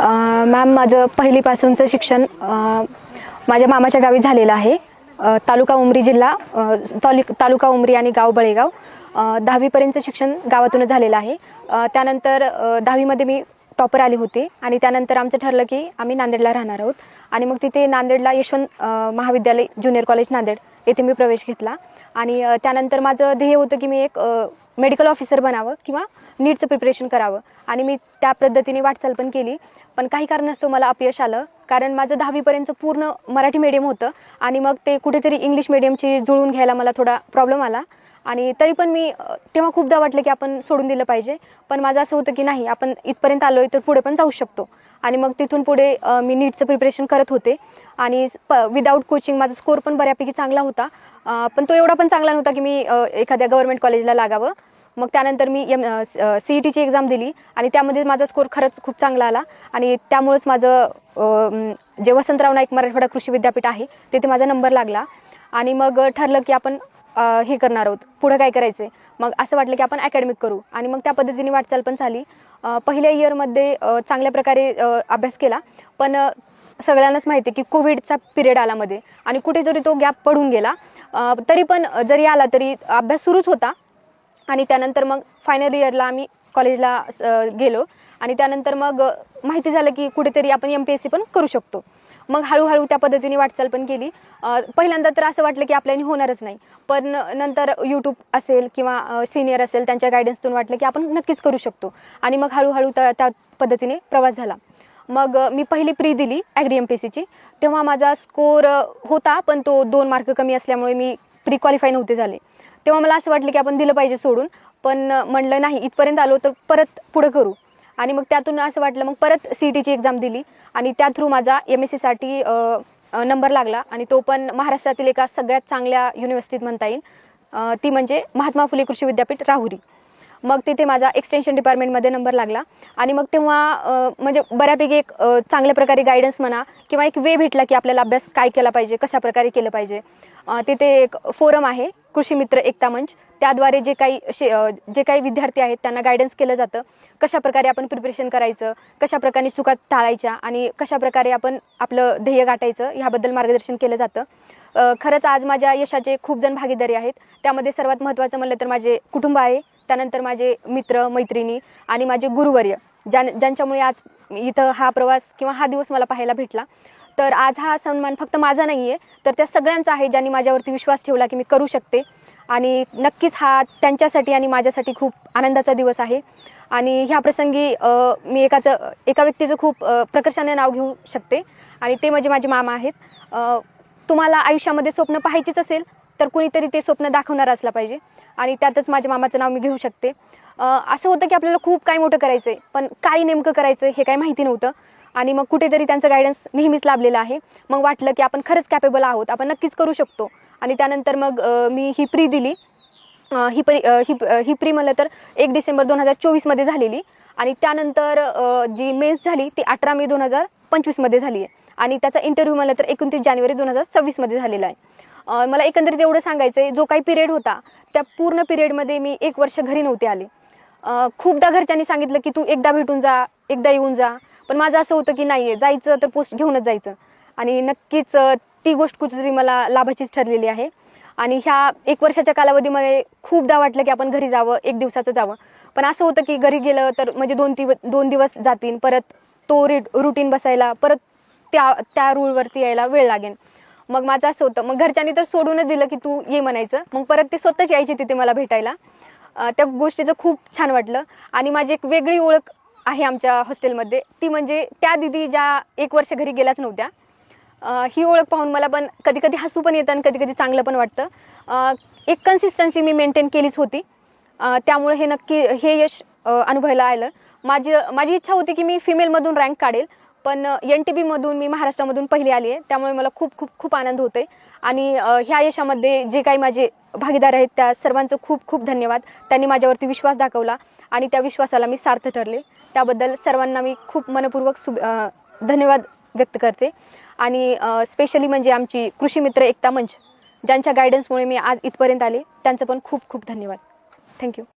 Ma'am माझं पहिलीपासूनचं शिक्षण माझ्या मामाच्या गावी झालेलं आहे. तालुका उमरी जिल्हा अ, तालु तालुका उमरी आणि गाव बळेगाव. दहावीपर्यंतचं शिक्षण गावातूनच झालेलं आहे. त्यानंतर दहावीमध्ये मी टॉपर आले होते आणि त्यानंतर आमचं ठरलं की आम्ही नांदेडला राहणार आहोत. आणि मग तिथे नांदेडला यशवंत महाविद्यालय ज्युनियर कॉलेज नांदेड येथे मी प्रवेश घेतला. आणि त्यानंतर माझं ध्येय होतं की मी एक मेडिकल ऑफिसर बनावं किंवा नीटचं प्रिपरेशन करावं. आणि मी त्या पद्धतीने वाटचाल पण केली. पण काही कारणास्तव मला अपयश आलं. कारण माझं दहावीपर्यंत पूर्ण मराठी मीडियम होतं. आणि मग ते कुठेतरी इंग्लिश मिडियमची जुळवून घ्यायला मला थोडा प्रॉब्लेम आला. आणि तरी पण मी तेव्हा खूपदा वाटलं की आपण सोडून दिलं पाहिजे. पण माझं असं होतं की नाही आपण इथपर्यंत आलो आहे तर पुढे पण जाऊ शकतो. आणि मग तिथून पुढे मी नीटचं प्रिपरेशन करत होते. आणि प विदाऊट कोचिंग माझा स्कोर पण बऱ्यापैकी चांगला होता. पण तो एवढा पण चांगला नव्हता की मी एखाद्या गव्हर्मेंट कॉलेजला लागावं. मग त्यानंतर मी एम सी ई टीची एक्झाम दिली आणि त्यामध्ये माझा स्कोर खरंच खूप चांगला आला. आणि त्यामुळंच माझं जे वसंतराव नाईक मराठवाडा कृषी विद्यापीठ आहे तिथे माझा नंबर लागला. आणि मग ठरलं की आपण हे करणार आहोत. पुढं काय करायचं आहे मग असं वाटलं की आपण अकॅडमिक करू. आणि मग त्या पद्धतीने वाटचाल पण झाली. पहिल्या इयरमध्ये चांगल्या प्रकारे अभ्यास केला. पण सगळ्यांनाच माहिती आहे की कोविडचा पिरियड आला मध्ये आणि कुठेतरी तो गॅप पडून गेला. तरी पण जरी आला तरी अभ्यास सुरूच होता. आणि त्यानंतर मग फायनल इयरला आम्ही कॉलेजला गेलो. आणि त्यानंतर मग माहिती झालं की कुठेतरी आपण एम पी एस सी पण करू शकतो. मग हळूहळू त्या पद्धतीने वाटचाल पण केली. पहिल्यांदा तर असं वाटलं की आपल्याने होणारच नाही. पण नंतर यूट्यूब असेल किंवा सिनियर असेल त्यांच्या गायडन्सतून वाटलं की आपण नक्कीच करू शकतो. आणि मग हळूहळू त्या पद्धतीने प्रवास झाला. मग मी पहिली प्री दिली ॲग्री एम पी सीची तेव्हा माझा स्कोर होता पण तो दोन मार्क कमी असल्यामुळे मी प्री क्वालिफाय नव्हते झाले. तेव्हा मला असं वाटलं की आपण दिलं पाहिजे सोडून पण म्हणलं नाही इथपर्यंत आलो तर परत पुढं करू. आणि मग त्यातून असं वाटलं मग परत सी टीची एक्झाम दिली आणि त्या थ्रू माझा एम एस सीसाठी नंबर लागला. आणि तो पण महाराष्ट्रातील एका सगळ्यात चांगल्या युनिव्हर्सिटीत म्हणता येईल. ती म्हणजे महात्मा फुले कृषी विद्यापीठ राहुरी. मग तिथे माझा एक्सटेन्शन डिपार्टमेंटमध्ये नंबर लागला. आणि मग तेव्हा म्हणजे बऱ्यापैकी एक चांगल्या प्रकारे गायडन्स म्हणा किंवा एक वे भेटला की आपल्याला अभ्यास काय केला पाहिजे कशा प्रकारे केलं पाहिजे. तिथे एक फोरम आहे कृषी मित्र एकता मंच. त्याद्वारे जे काही शे जे काही विद्यार्थी आहेत त्यांना गायडन्स केलं जातं. कशा प्रकारे आपण प्रिपरेशन करायचं कशा प्रकारे चुका टाळायच्या आणि कशा प्रकारे आपण आपलं ध्येय गाठायचं ह्याबद्दल मार्गदर्शन केलं जातं. खरंच आज माझ्या यशाचे खूप जण भागीदारी आहेत. त्यामध्ये सर्वात महत्त्वाचं म्हणलं तर माझे कुटुंब आहे. त्यानंतर माझे मित्र मैत्रिणी आणि माझे गुरुवर्य ज्या ज्यांच्यामुळे आज इथं हा प्रवास किंवा हा दिवस मला पाहायला भेटला. तर आज हा सन्मान फक्त माझा नाही आहे तर त्या सगळ्यांचा आहे ज्यांनी माझ्यावरती विश्वास ठेवला की मी करू शकते. आणि नक्कीच हा त्यांच्यासाठी आणि माझ्यासाठी खूप आनंदाचा दिवस आहे. आणि ह्या प्रसंगी मी एकाचं एका व्यक्तीचं खूप प्रकर्षाने नाव घेऊ शकते. आणि ते म्हणजे माझे मामा आहेत. तुम्हाला आयुष्यामध्ये स्वप्न पाहायचीच असेल तर कुणीतरी ते स्वप्न दाखवणार असलं पाहिजे. आणि त्यातच माझ्या मामाचं नाव मी घेऊ शकते. असं होतं की आपल्याला खूप काय मोठं करायचं आहे पण काय नेमकं करायचं हे काही माहिती नव्हतं. आणि मग कुठेतरी त्यांचं गायडन्स नेहमीच लाभलेलं आहे. मग वाटलं की आपण खरंच कॅपेबल आहोत आपण नक्कीच करू शकतो. आणि त्यानंतर मग मी ही प्री दिली. ही परी ही ही प्री म्हणलं तर एक डिसेंबर दोन हजार चोवीसमध्ये झालेली. आणि त्यानंतर जी मेन्स झाली ती अठरा मे दोन हजार पंचवीसमध्ये झाली आहे आणि त्याचा इंटरव्ह्यू म्हणलं तर एकोणतीस जानेवारी दोन हजार सव्वीसमध्ये झालेला आहे. मला एकंदरीत एवढं सांगायचं आहे जो काही पिरियड होता त्या पूर्ण पिरियडमध्ये मी एक वर्ष घरी नव्हते आले. खूपदा घरच्यांनी सांगितलं की तू एकदा भेटून जा एकदा येऊन जा. पण माझं असं होतं की नाही आहे जायचं तर पोस्ट घेऊनच जायचं. आणि नक्कीच ती गोष्ट कुठेतरी मला लाभाचीच ठरलेली आहे. आणि ह्या एक वर्षाच्या कालावधीमध्ये खूपदा वाटलं की आपण घरी जावं एक दिवसाचं जावं. पण असं होतं की घरी गेलं तर म्हणजे दोन दिव दोन दिवस जातील परत तो रि रुटीन बसायला परत त्या त्या रूळवरती यायला वेळ लागेल. मग माझं असं होतं. मग घरच्यांनी तर सोडूनच दिलं की तू ये म्हणायचं. मग परत ते स्वतःच यायचे तिथे मला भेटायला. त्या गोष्टीचं खूप छान वाटलं. आणि माझी एक वेगळी ओळख आहे आमच्या हॉस्टेलमध्ये. ती म्हणजे त्या दिदी ज्या एक वर्ष घरी गेल्याच नव्हत्या. ही ओळख पाहून मला पण कधी कधी हसू पण येतं आणि कधी कधी चांगलं पण वाटतं. एक कन्सिस्टन्सी मी मेंटेन केलीच होती. त्यामुळे हे नक्की हे यश अनुभवायला आलं. माझी माझी इच्छा होती की मी फिमेलमधून रँक काढेल. पण एन टी बीमधून मी महाराष्ट्रामधून पहिली आली आहे. त्यामुळे मला खूप खूप खूप आनंद होतोय. आणि ह्या यशामध्ये जे काही माझे भागीदार आहेत त्या सर्वांचं खूप खूप धन्यवाद. त्यांनी माझ्यावरती विश्वास दाखवला आणि त्या विश्वासाला मी सार्थ ठरले. त्याबद्दल सर्वांना मी खूप मनपूर्वक सु धन्यवाद व्यक्त करते. आणि स्पेशली म्हणजे आमची कृषी मित्र एकता मंच ज्यांच्या गायडन्समुळे मी आज इथपर्यंत आले. त्यांचं पण खूप खूप धन्यवाद. थँक्यू